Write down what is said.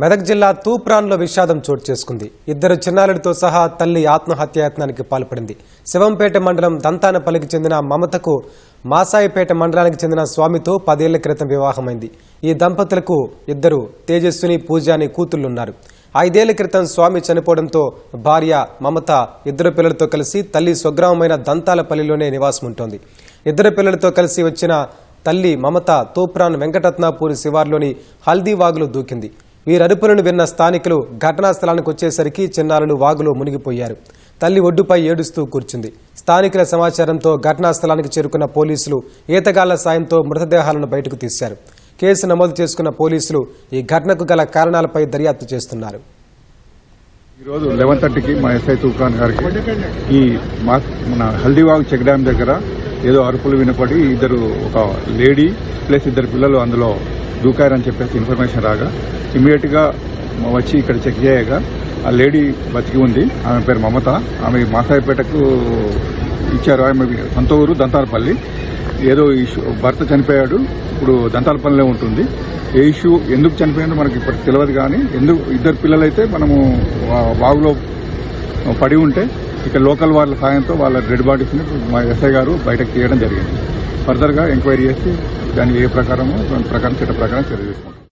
మెదక్ జిల్లా తూప్రాన్లో విషాదం చోటు చేసుకుంది. ఇద్దరు చిన్నారులతో సహా తల్లి ఆత్మహత్యాయత్నానికి పాల్పడింది. శివంపేట మండలం దంతానపల్లికి చెందిన మమతకు మాసాయిపేట మండలానికి చెందిన స్వామితో పదేళ్ళ క్రితం వివాహమైంది. ఈ దంపతులకు ఇద్దరు తేజస్విని పూజ అనే కూతుళ్ళున్నారు ఐదేళ్ళ క్రితం స్వామి చనిపోవడంతో భార్య మమత ఇద్దరు పిల్లలతో కలిసి తల్లి స్వగ్రామమైన దంతాలపల్లిలోనే నివాసం ఉంటోంది ఇద్దరు పిల్లలతో కలిసి వచ్చిన తల్లి మమత తూప్రాన్ వెంకటరత్నాపూర్ శివార్లోని హల్దీవాగులో దూకింది. వీరరుపులను విన్న స్థానికులు ఘటనా స్థలానికి వచ్చేసరికి చిన్నారులు వాగులో మునిగిపోయారు. తల్లి ఒడ్డుపై ఏడుస్తూ కూర్చుంది. స్థానికుల సమాచారంతో ఘటనా స్థలానికి చేరుకున్న పోలీసులు ఈతగాళ్ళ సాయంతో మృతదేహాలను బయటకు తీశారు. కేసు నమోదు చేసుకున్న పోలీసులు ఈ ఘటనకు గల కారణాలపై దర్యాప్తు చేస్తున్నారు. ఈరోజు లెవెన్ థర్టీకి మా ఎస్ఐ తుఫాన్ గారికి ఈ మా మన హల్దీవాగ్ చెక్ డ్యామ్ దగ్గర ఏదో అరుపులు వినపడి ఇద్దరు ఒక లేడీ ప్లస్ ఇద్దరు పిల్లలు అందులో దూకారని చెప్పేసి ఇన్ఫర్మేషన్ రాగా ఇమీడియట్గా వచ్చి ఇక్కడ చెక్ చేయగా ఆ లేడీ బతికి ఉంది. ఆమె పేరు మమత. ఆమె మాసాయిపేటకు ఇచ్చారు. ఆమె సొంత ఊరు దంతాలపల్లి. ఏదో ఇష్యూ భర్త చనిపోయాడు. ఇప్పుడు దంతాలపల్లిలో ఉంటుంది. ఏ ఇష్యూ ఎందుకు చనిపోయిందో మనకి ఇప్పటికి తెలియదు కానీ ఎందుకు ఇద్దరు పిల్లలైతే మనము వా- వాగులో పడి ఉంటే ఇక్కడ లోకల్ వాళ్ళ సాయంతో వాళ్ళ డెడ్ బాడీస్ని మా ఎస్ఐ గారు బయటకు తీయడం జరిగింది. ఫర్దర్గా ఎంక్వైరీ చేసి దాన్ని ఏ ప్రకారము దాని ప్రకారం చట్ట ప్రకారం చర్య తీసుకుంటాం.